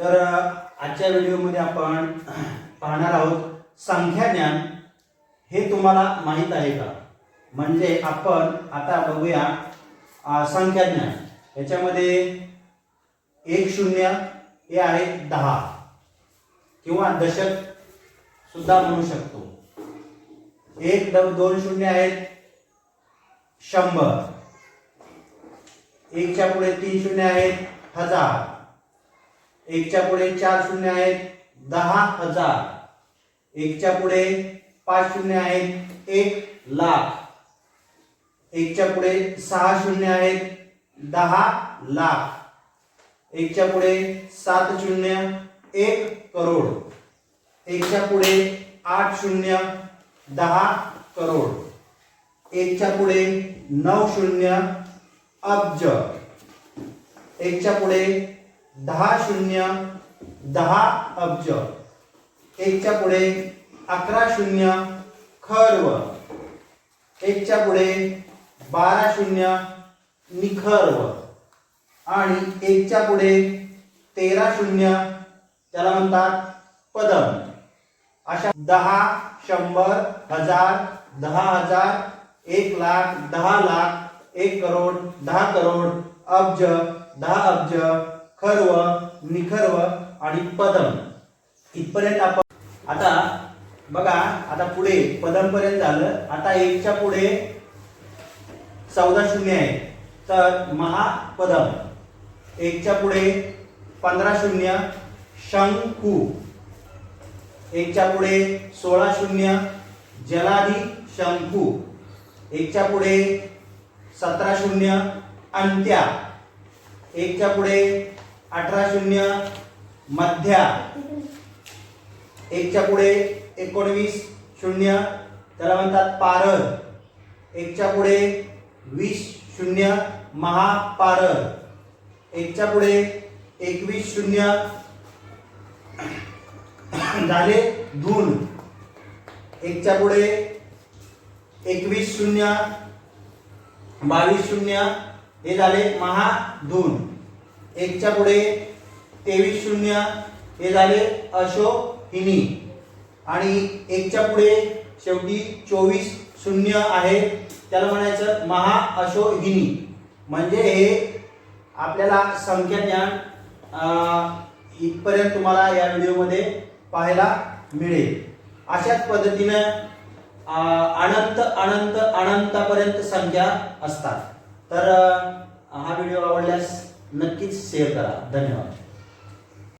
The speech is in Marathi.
तर आजच्या व्हिडिओमध्ये आपण पाहणार आहोत संख्या ज्ञान. हे तुम्हाला माहीत आहे का? म्हणजे आपण आता बघूया संख्याज्ञान ज्ञान. याच्यामध्ये एक शून्य हे आहे दहा. किंवा दशक सुद्धा म्हणू शकतो. एक द- दोन शून्य आहेत शंभर. एकच्या पुढे तीन शून्य आहेत हजार. एकच्या पुढे चार शून्य आहेत दहा हजार. एकच्या पुढे पाच शून्य आहेत एक लाख. एकच्या पुढे सहा शून्य आहेत दहा लाख. एकच्या पुढे सात शून्य एक करोड. एकच्या पुढे आठ शून्य दहा करोड. एकच्या पुढे नऊ शून्य अब्ज. एकच्या पुढे दहा शून्य दहा अब्ज. एकच्या पुढे अकरा शून्य खर्व. एकच्या पुढे बारा शून्य निखर्व. आणि एकच्या पुढे तेरा शून्य त्याला म्हणतात पदम. अशा दहा शंभर हजार दहा हजार एक लाख दहा लाख एक करोड दहा करोड अब्ज दहा अब्ज खर्व निखर्व आणि पदम. इथपर्यंत आपण आता बघा आता पुढे पदम पर्यंत झालं. आता एकच्या पुढे चौदा शून्य आहे. तर महापदम. एकच्या पुढे पंधरा शून्य शंकू. एकच्या पुढे सोळा शून्य जलाधी शंकू. एकच्या पुढे सतरा शून्य अंत्या. एकच्या पुढे अठरा शून्य मध्या. एकच्या पुढे एकोणवीस शून्य त्याला म्हणतात पारर एकच्या पुढे वीस शून्य महापारर एकच्या पुढे एकवीस शून्य झाले धून. एकच्या पुढे एकवीस शून्य बावीस शून्य हे झाले महाधून. एकच्या पुढे तेवीस शून्य हे झाले अशोहिनी आणि एकच्या पुढे शेवटी चोवीस शून्य आहे. त्याला म्हणायचं महा अशोहिनी म्हणजे हे आपल्याला संख्या ज्ञान इथपर्यंत तुम्हाला या व्हिडिओमध्ये पाहायला मिळेल. अशाच पद्धतीनं अनंत अनंत अनंतापर्यंत संख्या असतात. तर हा व्हिडिओ आवडल्यास नक्कीच शेअर करा. धन्यवाद.